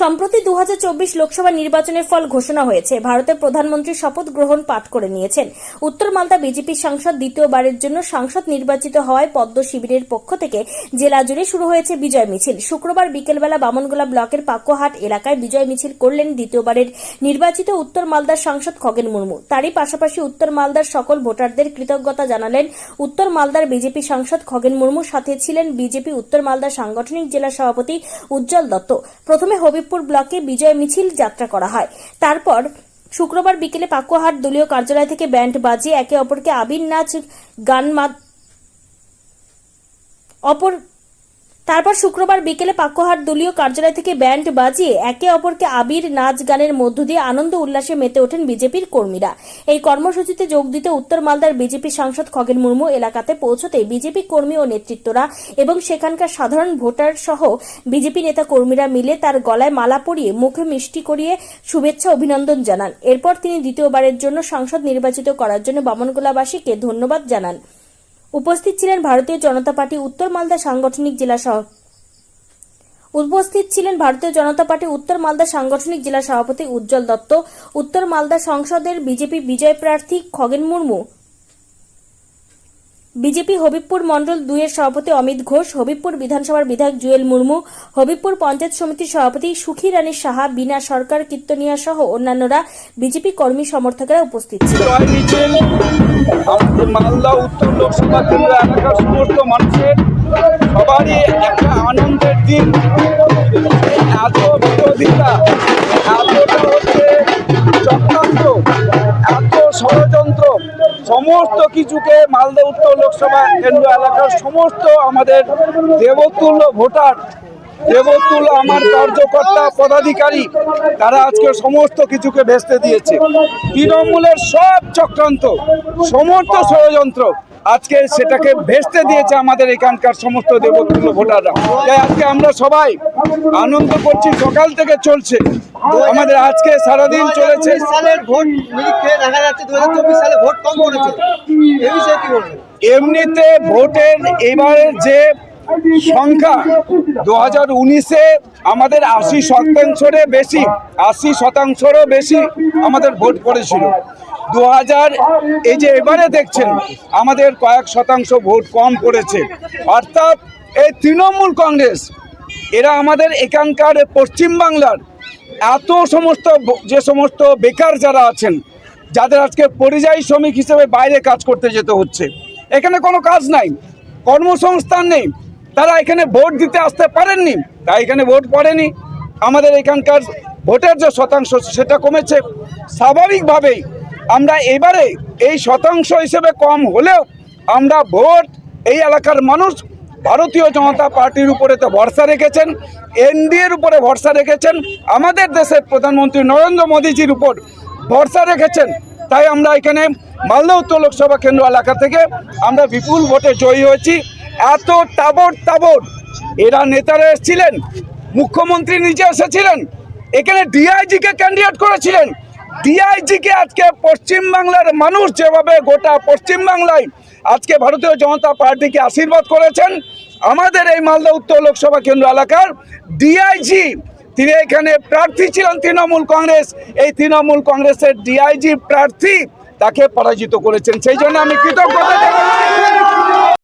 সম্প্রতি দু হাজার চব্বিশ লোকসভা নির্বাচনের ফল ঘোষণা হয়েছে। ভারতের প্রধানমন্ত্রী শপথ গ্রহণ পাঠ করে নিয়েছেন। উত্তর মালদা বিজেপি সাংসদ দ্বিতীয়বারের জন্য সাংসদ নির্বাচিত হওয়ায় পদ্ম শিবিরের পক্ষ থেকে জেলা জুড়ে শুরু হয়েছে বিজয় মিছিল। শুক্রবার বিকেলবেলা বামনগোলা ব্লকের পাকোহাট এলাকায় বিজয় মিছিল করলেন দ্বিতীয়বারের নির্বাচিত উত্তর মালদার সাংসদ খগেন মুর্মু। তারই পাশাপাশি উত্তর মালদার সকল ভোটারদের কৃতজ্ঞতা জানালেন উত্তর মালদার বিজেপি সাংসদ খগেন মুর্মু সাথে ছিলেন বিজেপি উত্তর মালদা সাংগঠনিক জেলা সভাপতি উজ্জ্বল দত্ত। প্রথমে হবিবপুর ব্লকে বিজয় মিছিল যাত্রা করা হয়। তারপর শুক্রবার বিকেলে পাকুয়াহাট দলীয় কার্যালয় থেকে ব্যান্ড বাজিয়ে একে অপরকে আবির নাচ, গান অপর তারপর শুক্রবার বিকেলে পাকুয়াহাট দলীয় কার্যালয় থেকে ব্যান্ড বাজিয়ে একে অপরকে আবির নাচ গানের মধ্য দিয়ে আনন্দ উল্লাসে মেতে ওঠেন বিজেপির কর্মীরা। এই কর্মসূচিতে যোগ দিতে উত্তর মালদার বিজেপি সাংসদ খগেন মুর্মু এলাকাতে পৌঁছতে বিজেপি কর্মী ও নেতৃত্বরা এবং সেখানকার সাধারণ ভোটার সহ বিজেপি নেতা কর্মীরা মিলে তার গলায় মালা পরিয়ে মুখে মিষ্টি করিয়ে শুভেচ্ছা অভিনন্দন জানান। এরপর তিনি দ্বিতীয়বারের জন্য সাংসদ নির্বাচিত করার জন্য বামনগোলাবাসীকে ধন্যবাদ জানান। উপস্থিত ছিলেন ভারতীয় জনতা পার্টি উত্তর মালদা সাংগঠনিক জেলা সহ উপস্থিত ছিলেন ভারতীয় জনতা পার্টি উত্তর মালদা সাংগঠনিক জেলা সভাপতি উজ্জ্বল দত্ত, উত্তর মালদা সংসদের বিজেপি বিজয় প্রার্থী খগেন মুর্মু বিজেপি হবিবপুর মণ্ডল দুইয়ের সভাপতি অমিত ঘোষ, হবিবপুর বিধানসভার বিধায়ক জুয়েল মুর্মু, হবিবপুর পঞ্চায়েত সমিতির সভাপতি সুখী রানী সাহা, বিনা সরকার, কীর্তনিয়া সহ অন্যান্যরা বিজেপি কর্মী সমর্থকরা উপস্থিত ছিলেন। মালদা উত্তর লোকসভা কেন্দ্র এলাকার সমস্ত মানুষের। সবারই একটা আনন্দের দিন। এত বিরোধিতা সমস্ত কিছুকে মালদা উত্তর লোকসভা কেন্দ্র এলাকার সমস্ত আমাদের দেবতুল্য ভোটার দেবতুল্য আমার কার্যকর্তা পদাধিকারী, তারা আজকে সমস্ত কিছুকে ভেস্তে দিয়েছে। তৃণমূলের সব চক্রান্ত, সমস্ত ষড়যন্ত্র আজকে সেটাকে ভেস্তে দিয়েছে আমাদের এখানকার সমস্ত দেবতুল্য ভোটাররা। তাই আজকে আমরা সবাই আনন্দ করছি সকাল থেকে চলছে। আমাদের আজকে সারাদিন চলেছে। সালের ভোট দেখা যাচ্ছে দু সালে ভোট কম পড়েছে। এমনিতে ভোটের এবারের যে সংখ্যা দু হাজার উনিশে আমাদের আশি শতাংশের বেশি আশি শতাংশেরও বেশি আমাদের ভোট পড়েছিল। দু হাজার এই যে এবারে দেখছেন, আমাদের কয়েক শতাংশ ভোট কম পড়েছে। অর্থাৎ এই তৃণমূল কংগ্রেস, এরা আমাদের এখানকার পশ্চিমবাংলার এত সমস্ত যে সমস্ত বেকার যারা আছেন, যাদের আজকে পরিযায়ী শ্রমিক হিসেবে বাইরে কাজ করতে যেতে হচ্ছে, এখানে কোনো কাজ নাই, কর্মসংস্থান নেই, তারা এখানে ভোট দিতে আসতে পারেননি, তাই এখানে ভোট পড়েনি। আমাদের এখানকার ভোটের যে শতাংশ, সেটা কমেছে। স্বাভাবিকভাবেই আমরা এবারে এই শতাংশ হিসেবে কম হলেও আমরা ভোট এই এলাকার মানুষ, ভারতীয় জনতা পার্টির উপরে তো ভরসা রেখেছেন, এনডিএর উপরে ভরসা রেখেছেন, আমাদের দেশের প্রধানমন্ত্রী নরেন্দ্র মোদীজির উপর ভরসা রেখেছেন। তাই আমরা এখানে মালদা উত্তর লোকসভা কেন্দ্র এলাকা থেকে আমরা বিপুল ভোটে জয়ী হয়েছি। এত তাবর তাবর এরা নেতারা এসেছিলেন, মুখ্যমন্ত্রী নিজে এসেছিলেন, এখানে ডিআইজিকে ক্যান্ডিডেট করেছিলেন। ডিআইজিকে আজকে পশ্চিমবাংলার মানুষ যেভাবে গোটা পশ্চিমবাংলায় আজকে ভারতীয় জনতা পার্টিকে আশীর্বাদ করেছেন, আমাদের এই মালদা উত্তর লোকসভা কেন্দ্র এলাকার ডিআইজি তিনি এখানে প্রার্থী ছিলেন তৃণমূল কংগ্রেস, এই তৃণমূল কংগ্রেসের ডিআইজি প্রার্থী তাকে পরাজিত করেছেন। সেই জন্য আমি কৃতজ্ঞতা